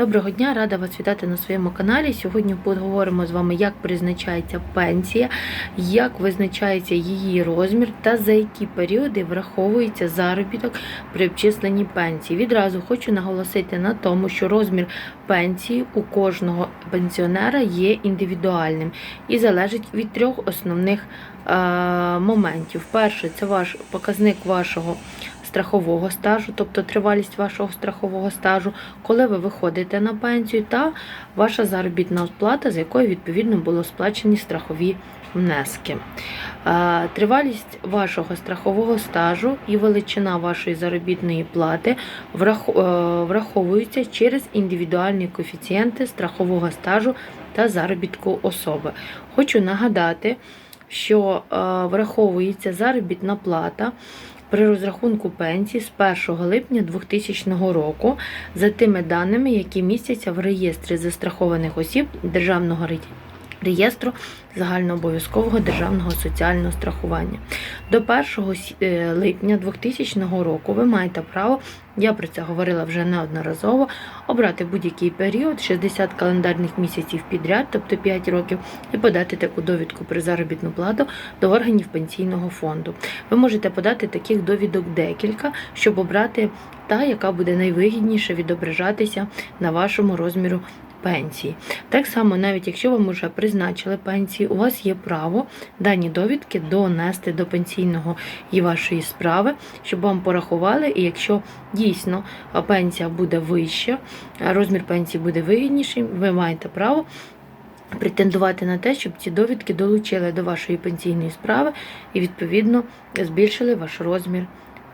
Доброго дня, рада вас вітати на своєму каналі. Сьогодні поговоримо з вами, як призначається пенсія, як визначається її розмір та за які періоди враховується заробіток при обчисленні пенсії. Відразу хочу наголосити на тому, що розмір пенсії у кожного пенсіонера є індивідуальним і залежить від трьох основних е, моментів. Перше, це ваш показник вашого страхового стажу, тобто тривалість вашого страхового стажу, коли ви виходите на пенсію, та ваша заробітна плата, з якої відповідно було сплачені страхові внески. Тривалість вашого страхового стажу і величина вашої заробітної плати е, враховуються через індивідуальні коефіцієнти страхового стажу та заробітку особи. Хочу нагадати, що е, враховується заробітна плата при розрахунку пенсії з 1 липня 2000 року за тими даними, які містяться в реєстрі застрахованих осіб Державного реєстру загальнообов'язкового державного соціального страхування. До 1 е, липня 2000 року ви маєте право, я про це говорила вже неодноразово, обрати будь-який період, 60 календарних місяців підряд, тобто 5 років, і подати таку довідку про заробітну плату до органів пенсійного фонду. Ви можете подати таких довідок декілька, щоб обрати та, яка буде найвигідніше відображатися на вашому розміру пенсії. Так само, навіть якщо вам вже призначили пенсії, у вас є право дані довідки донести до пенсійного і вашої справи, щоб вам порахували, і якщо дійсно пенсія буде вища, розмір пенсії буде вигіднішим, ви маєте право претендувати на те, щоб ці довідки долучили до вашої пенсійної справи і відповідно збільшили ваш розмір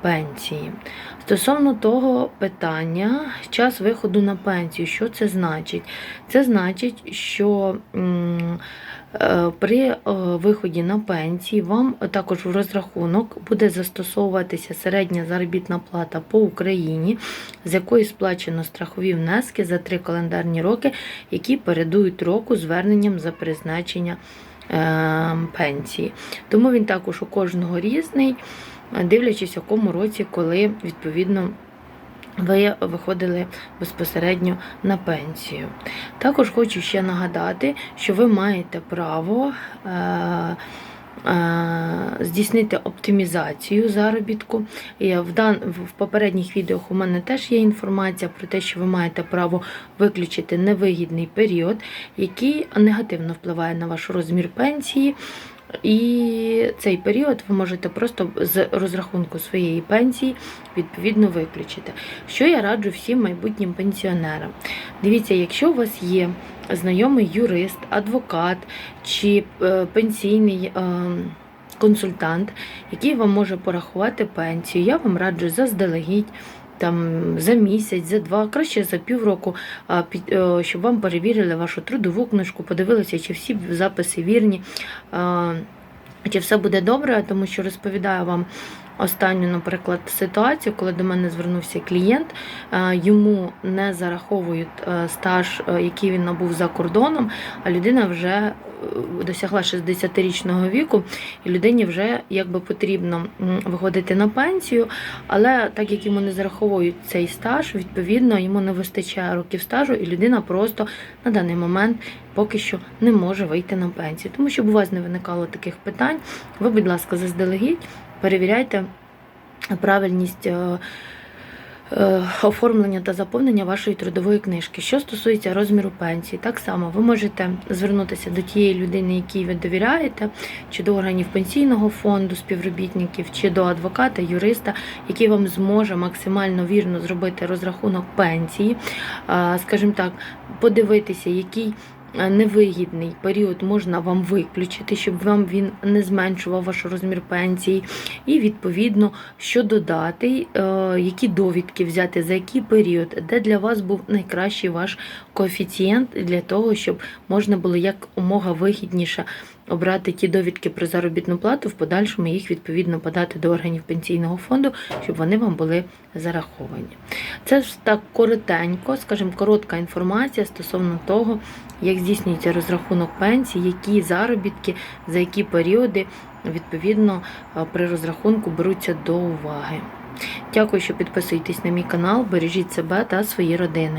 пенсії. Стосовно того питання, час виходу на пенсію, що це значить? Це значить, що е, при е, виході на пенсії вам також в розрахунок буде застосовуватися середня заробітна плата по Україні, з якої сплачено страхові внески за три календарні роки, які передують року зверненням за призначення е, пенсії. Тому він також у кожного різний, дивлячись, в якому році, коли відповідно. Ви виходили безпосередньо на пенсію. Також хочу ще нагадати, що ви маєте право е, е, здійснити оптимізацію заробітку. В попередніх відео у мене теж є інформація про те, що ви маєте право виключити невигідний період, який негативно впливає на ваш розмір пенсії. І цей період ви можете просто з розрахунку своєї пенсії відповідно виключити. Що я раджу всім майбутнім пенсіонерам? Дивіться, якщо у вас є знайомий юрист, адвокат чи е, пенсійний. е, Консультант, який вам може порахувати пенсію, я вам раджу заздалегідь там за місяць, за два, краще за півроку, е, щоб вам перевірили вашу трудову книжку, подивилися, чи всі записи вірні, чи все буде добре, тому що розповідаю вам останню, наприклад, ситуацію, коли до мене звернувся клієнт, йому не зараховують е, стаж, е, який він набув за кордоном, а людина вже досягла 60-річного віку, і людині вже якби потрібно виходити на пенсію, але так як йому не зараховують цей стаж, відповідно йому не вистачає років стажу, і людина просто на даний момент поки що не може вийти на пенсію. Тому щоб у вас не виникало таких питань, ви, будь ласка, заздалегідь перевіряйте правильність. Е, Оформлення та заповнення вашої трудової книжки. Що стосується розміру пенсії, так само ви можете звернутися до тієї людини, якій ви довіряєте, чи до органів пенсійного фонду, співробітників, чи до адвоката, юриста, який вам зможе максимально вірно зробити розрахунок пенсії, Е, скажімо так, подивитися, який невигідний період можна вам виключити, щоб вам він не зменшував ваш розмір пенсії, і відповідно, що додати, е, які довідки взяти, за який період, де для вас був найкращий ваш коефіцієнт для того, щоб можна було як умога вигідніше обрати ті довідки про заробітну плату, в подальшому їх відповідно подати до органів пенсійного фонду, щоб вони вам були зараховані. Це ж так коротенько, скажімо, коротка інформація стосовно того, як здійснюється розрахунок пенсії, які заробітки, за які періоди відповідно е, при розрахунку беруться до уваги. Дякую, що підписуєтесь на мій канал, бережіть себе та свої родини.